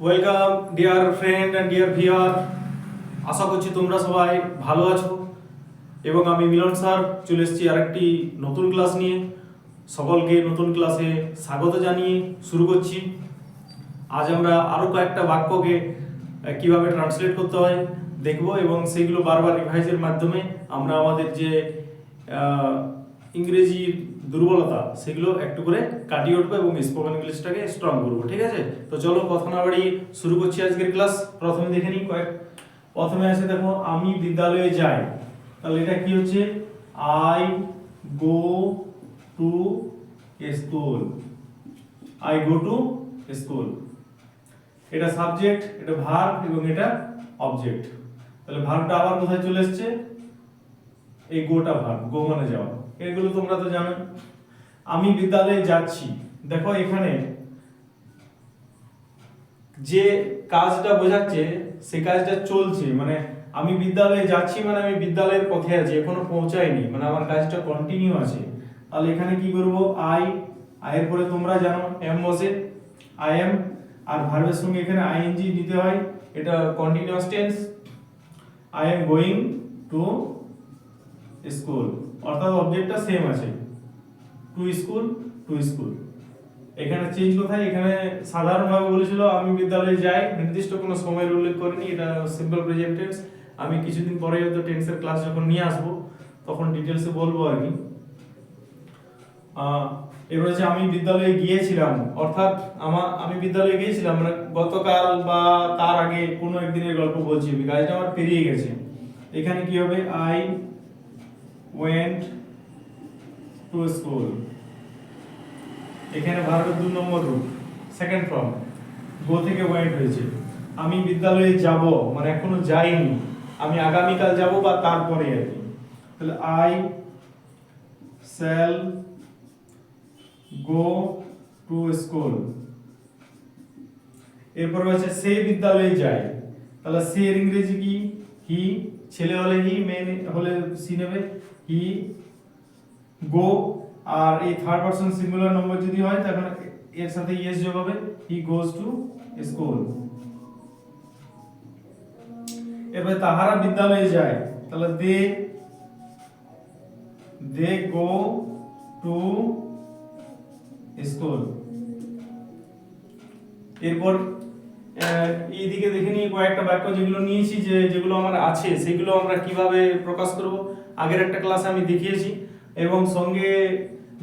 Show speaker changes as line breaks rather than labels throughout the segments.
Welcome dear friend and dear viewer আশা করছি তোমরা সবাই ভালো আছো এবং আমি মিলন স্যার চলে এসেছি আরেকটি নতুন ক্লাস নিয়ে। সকলকে নতুন ক্লাসে স্বাগত জানিয়ে শুরু করছি। আজ আমরা আরও কয়েকটা বাক্যকে কীভাবে ট্রান্সলেট করতে হয় দেখব এবং সেগুলো বারবার রিভাইজের মাধ্যমে আমরা আমাদের যে ইংরেজির দুর্বলতা, সেগুলো একটু করে কাটিয়ে উঠবো এবং স্পোকেন ইংলিশটাকে স্ট্রং করব, ঠিক আছে? তো চলো কথা না বাড়িয়ে শুরু করছি আজকের ক্লাস প্রথমে দেখে নিই কয়েক প্রথমে আছে দেখো, আমি বিদ্যালয়ে যাই। তাহলে এটা কি হচ্ছে? I go to school I go to school এটা সাবজেক্ট এটা ভার্ব এবং এটা অবজেক্ট তাহলে ভার্বটা আবার কোথায় চলে এসেছে? এই গোটা ভার্ব গো মানে যাওয়া। এগুলো তোমরা তো জানো। আমি বিদ্যালয়ে যাচ্ছি। দেখো এখানে যে কাজটা বোঝাচ্ছে, সে কাজটা চলছে। মানে আমি বিদ্যালয়ে যাচ্ছি মানে আমি বিদ্যালয়ের পথে আছি, এখনও পৌঁছাইনি মানে আমার কাজটা কন্টিনিউ আছে। তাহলে এখানে কি করব? আই আয়ের পরে তোমরা জানো এম বসে। আই এম আর ভার্বের সঙ্গে এখানে আইএনজি দিতে হয়। এটা continuous tense I am going to school. অর্থাৎ অবজেক্টটা সেম আছে। টু স্কুল টু স্কুল এখানে চেঞ্জ কোথায়? এখানে সাধারণভাবে বলেছিল, আমি বিদ্যালয়ে যাই। নির্দিষ্ট কোনো সময়ের উল্লেখ করিনি। এটা সিম্পল প্রেজেন্ট টেন্স আমি কিছুদিন পরে হয়তো টেন্সের ক্লাস যখন নিয়ে আসব, তখন ডিটেলসে বলব আর কি। এবার হচ্ছে আমি বিদ্যালয়ে গিয়েছিলাম। অর্থাৎ আমার আমি বিদ্যালয়ে গিয়েছিলাম মানে গতকাল বা তার আগে কোনো একদিনের গল্প বলছি কাজটা আমার পেরিয়ে গেছে। এখানে কি হবে? আই ওয়েন্ট টু স্কুল এখানে ভারতের দু নম্বর রূপ সেকেন্ড ফর্ম গো থেকে ওয়েন্ট হয়েছে। আমি বিদ্যালয়ে যাব মানে এখনও যাইনি। আমি আগামীকাল যাব বা তারপরে আর কি। তাহলে I shall go to school এরপর হচ্ছে সে বিদ্যালয়ে যায় তাহলে সে ইংরেজি কি? হি ছেলে হলে হি মেয়ে হলে সি নেবে হি গো আর এই থার্ড পারসন সিঙ্গুলার নম্বর যদি হয়, তখন এর সাথে ইয়েস যোগ হবে। হি গোজ টু স্কুল এবার তাহারা বিদ্যালয়ে যায়। তাহলে দে দে গো টু স্কুল এরপর এইদিকে দেখে নিয়ে কয়েকটা বাক্য যেগুলো নিয়েছি, যে যেগুলো আমার আছে, সেগুলো আমরা কীভাবে প্রকাশ করব, আগের একটা ক্লাসে আমি দেখিয়েছি। এবং সঙ্গে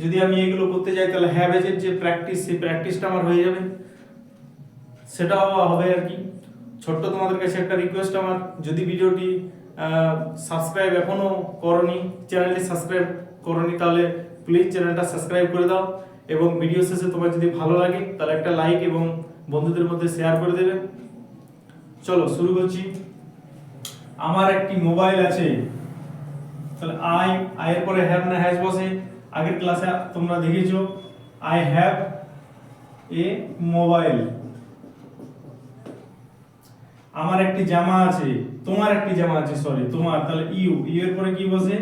যদি আমি এগুলো করতে যাই, তাহলে হ্যাভেজের যে প্র্যাকটিস সেই প্র্যাকটিসটা আমার হয়ে যাবে। সেটাও হবে আর কি। ছোট্ট তোমাদের কাছে একটা রিকোয়েস্ট আমার, যদি ভিডিওটি সাবস্ক্রাইব এখনও করনি চ্যানেলটি সাবস্ক্রাইব করনি, তাহলে প্লিজ চ্যানেলটা সাবস্ক্রাইব করে দাও। এবং ভিডিও শেষে তোমার যদি ভালো লাগে, তাহলে একটা লাইক এবং বন্ধুদের মধ্যে শেয়ার করে দেবে চলো, শুরু করছি। আমার একটি মোবাইল আছে। তাহলে আই আয়ের পরে হ্যাভ না হ্যাজ বসে? আগের ক্লাসে তোমরা দেখেছ আই হ্যাভ এ মোবাইল আমার একটি জামা আছে, তোমার একটি জামা আছে সরি তোমার। তাহলে ইউ ইউ এর পরে কি বসে?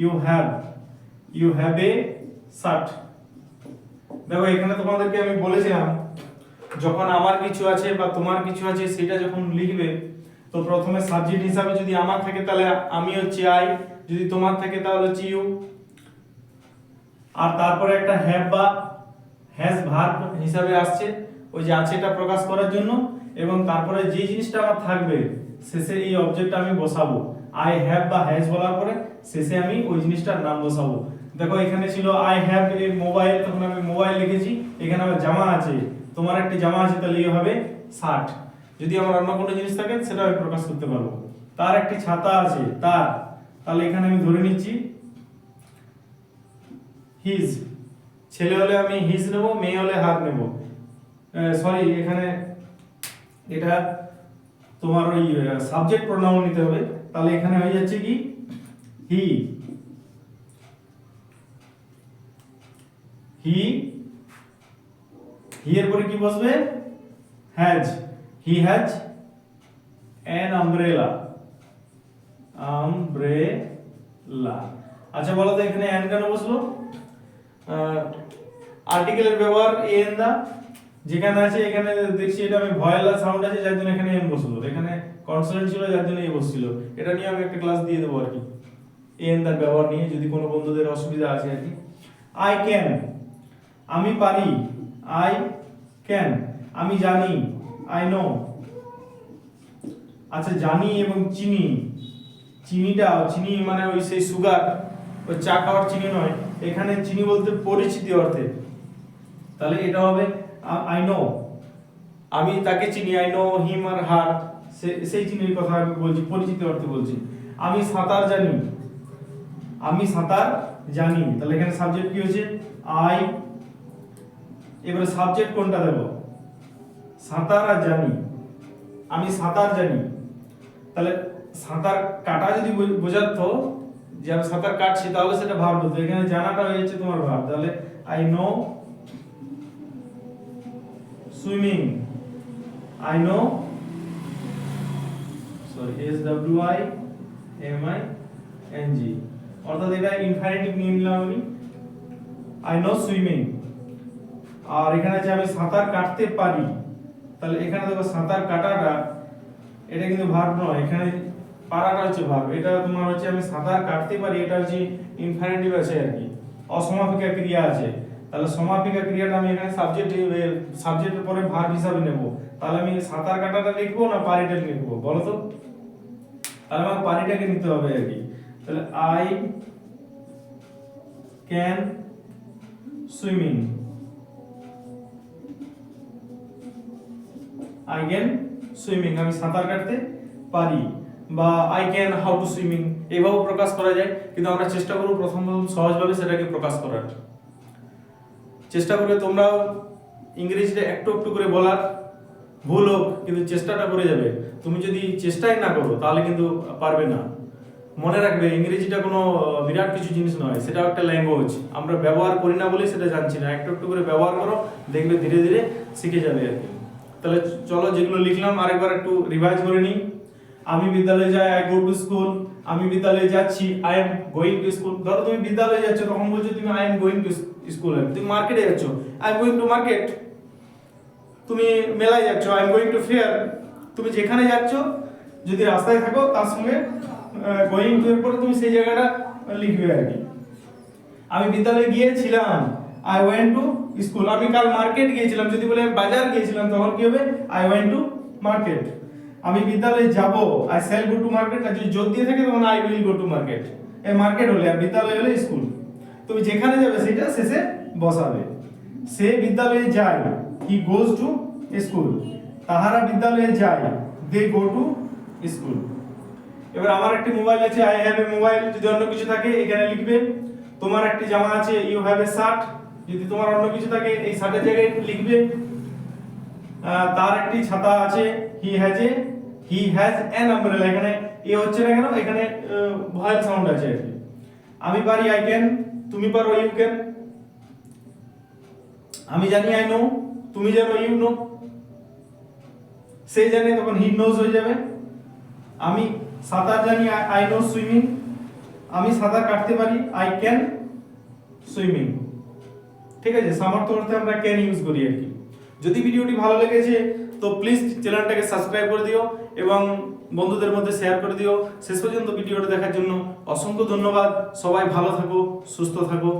You have you have a shirt দেখো, এখানে তোমাদেরকে আমি বলেছিলাম যখন আমার কিছু আছে বা তোমার কিছু আছে, সেটা যখন লিখবে, তো প্রথমে সাবজেক্ট হিসাবে যদি আমার থাকে, তাহলে আমি হচ্ছে আই যদি তোমার থাকে, তাহলে হচ্ছে ইউ আর তারপরে একটা হ্যাভ বা হ্যাজ ভার্ব হিসাবে আসছে, ওই যে আছেটা প্রকাশ করার জন্য, এবং তারপরে যে জিনিসটা আমার থাকবে, শেষে এই অবজেক্টটা আমি বসাবো। আই হ্যাভ বা হ্যাজ বলার পরে, শেষে আমি ওই জিনিসটার নাম বসাবো। দেখো, এখানে ছিল আই হ্যাভ এ মোবাইল তখন আমি মোবাইল লিখেছি, এখানে আমার জামা আছে। তোমার একটি জামা আছে, তাহলে ইয়ে হবে শার্ট। যদি আমার অন্য কোনো জিনিস থাকে, সেটা আমি প্রকাশ করতে পারব। তার একটি ছাতা আছে, তার। তাহলে এখানে আমি ধরে নিচ্ছি হিজ ছেলে হলে আমি হিজ নেব, মেয়ে হলে হার নেব। সরি এখানে এটা তোমার ওই সাবজেক্ট প্রোনাউন নিতে হবে। তাহলে এখানে হয়ে যাচ্ছে কি? হি হি হি এর পরে কি বসবে? Has he has an umbrella umbrella আচ্ছা বলো তো এখানে অ্যান কেন বসল? আর্টিকেলের ব্যবহার এন দা যেখানে আছে, এখানে দেখছি এটা আমি ভয়েল সাউন্ড আছে, যার জন্য এখানে এন বসল। এখানে কনসোনেন্ট ছিল, যার জন্য এ বসছিল। এটা নিয়ে আমি একটা ক্লাস দিয়ে দেবো আর কি। এন তার ব্যবহার নিয়ে, যদি কোনো বন্ধুদের অসুবিধা আছে আর কি। আই ক্যান আমি পারি। আই ক্যান আমি জানি। আই নো আচ্ছা জানি এবং চিনি। চিনিটা, চিনি মানে ওই সেই সুগার ওই চা খাওয়ার চিনি নয়। এখানে চিনি বলতে পরিচিতি অর্থে। তাহলে এটা হবে আই নো আমি তাকে চিনি আই নো হিম আর হার সেই চিনির কথা আমি বলছি, পরিচিতি অর্থে বলছি। আমি সাঁতার জানি। আমি সাঁতার জানি। তাহলে এখানে সাবজেক্ট কি হয়েছে? আই এবারে সাবজেক্ট কোনটা দেব? সাঁতার আর জানি। আমি সাঁতার জানি। তাহলে সাঁতার কাটা যদি বোঝাতো যে আমি সাঁতার কাটছি, তাহলে সেটা ভাব হতো এখানে জানাটা হয়েছে তোমার ভাব তাহলে I know swimming I know sorry S W I M I N G অর্থাৎ এটা ইনফাইনিটিভ নিয়ে নিলাম আমি। আই নো সুইমিং আর এখানে যে আমি সাঁতার কাটতে পারি। তাহলে এখানে দেখো সাঁতার কাটাটা, এটা কিন্তু ভার্ব নয়, এখানে পারাটা হচ্ছে ভার্ব। এটা তোমার হচ্ছে আমি সাঁতার কাটতে পারি, এটা হচ্ছে ইনফাইনিটিভ আছে আর কি। অসমাপিকা ক্রিয়া আছে। তাহলে সমাপিকা ক্রিয়াটা আমি এখানে সাবজেক্ট সাবজেক্টের পরে ভার্ব হিসাবে নেব। তাহলে আমি সাঁতার কাটাটা লিখব না পারিটা লিখব, বলো তো? তাহলে আমার পারিটাকে নিতে হবে আর কি। তাহলে I can swimming I can swimming, আমি সাঁতার কাটতে পারি বা I can how to swimming এভাবেও প্রকাশ করা যায়, কিন্তু আমরা চেষ্টা করব প্রথম প্রথম সহজভাবে সেটাকে প্রকাশ করার। চেষ্টা করবে তোমরাও ইংরেজিটা একটু একটু করে বলার। ভুল হোক, কিন্তু চেষ্টাটা করে যাবে। তুমি যদি চেষ্টাই না করো, তাহলে কিন্তু পারবে না। মনে রাখবে, ইংরেজিটা কোনো বিরাট কিছু জিনিস নয়, সেটাও একটা ল্যাঙ্গুয়েজ আমরা ব্যবহার করি না বলে সেটা জানছি না। একটু একটু করে ব্যবহার করো, দেখবে ধীরে ধীরে শিখে যাবে আর কি। তাহলে চলো যেগুলো লিখলাম আরেকবার একটু রিভাইজ করে নিই। আমি বিদ্যালয়ে যাই আই গো টু স্কুল আমি বিদ্যালয়ে যাচ্ছি I am going to school ধরো তুমি বিদ্যালয়ে যাচ্ছ, তখন বলছো তুমি I am going to school তুমি মার্কেটে যাচ্ছ I am going to market তুমি মেলায় যাচ্ছ I am going to fair তুমি যেখানে যাচ্ছ, যদি রাস্তায় থাকো, তার সঙ্গে গোয়িং টু এর পরে তুমি সেই জায়গাটা লিখবে আর কি। আমি বিদ্যালয়ে গিয়েছিলাম। আই ওয়েন্ট টু স্কুল আমি কাল মার্কেট গিয়েছিলাম। যদি বলে বাজার গিয়েছিলাম, তখন কি হবে? আই ওয়েন্ট টু মার্কেট আমি বিদ্যালয়ে যাব। I shall go to market আর যদি জোর দিয়ে থাকে, তখন I will go to market এই মার্কেট হলে, আর বিদ্যালয় হলে স্কুল তুমি যেখানে যাবে, সেটা শেষে বসাবে। সে বিদ্যালয়ে যায়। হি গোজ টু স্কুল তাহারা বিদ্যালয়ে যায়। দে গো টু স্কুল এবার আমার একটি মোবাইল আছে। আই হ্যাভ এ মোবাইল যদি অন্য কিছু থাকে, এখানে লিখবে, তোমার একটি জামা আছে। ইউ হ্যাভ এ শার্ট যদি তোমার অন্য কিছু থাকে, এই শার্টের জায়গায় লিখবে। তার একটি ছাতা আছে he has a he has an umbrella এখানে এ হচ্ছে না কেন? এখানে ভয়েল সাউন্ড আছে আর আমি পারি আই ক্যান তুমি পারো ইউ ক্যান আমি জানি আই নো তুমি জানো ইউ নো সে জানে, তখন হি নোজ হয়ে যাবে। আমি সাঁতার জানি আই নো সুইমিং আমি সাঁতার কাটতে পারি আই ক্যান সুইমিং ঠিক আছে, সামর্থ্য অর্থে আমরা ক্যান ইউজ করি আর কি। যদি ভিডিওটি ভালো লেগেছে, তো প্লিজ চ্যানেলটাকে সাবস্ক্রাইব করে দিও এবং বন্ধুদের মধ্যে শেয়ার করে দিও। শেষ পর্যন্ত ভিডিওটা দেখার জন্য অসংখ্য ধন্যবাদ। সবাই ভালো থাকো, সুস্থ থাকো।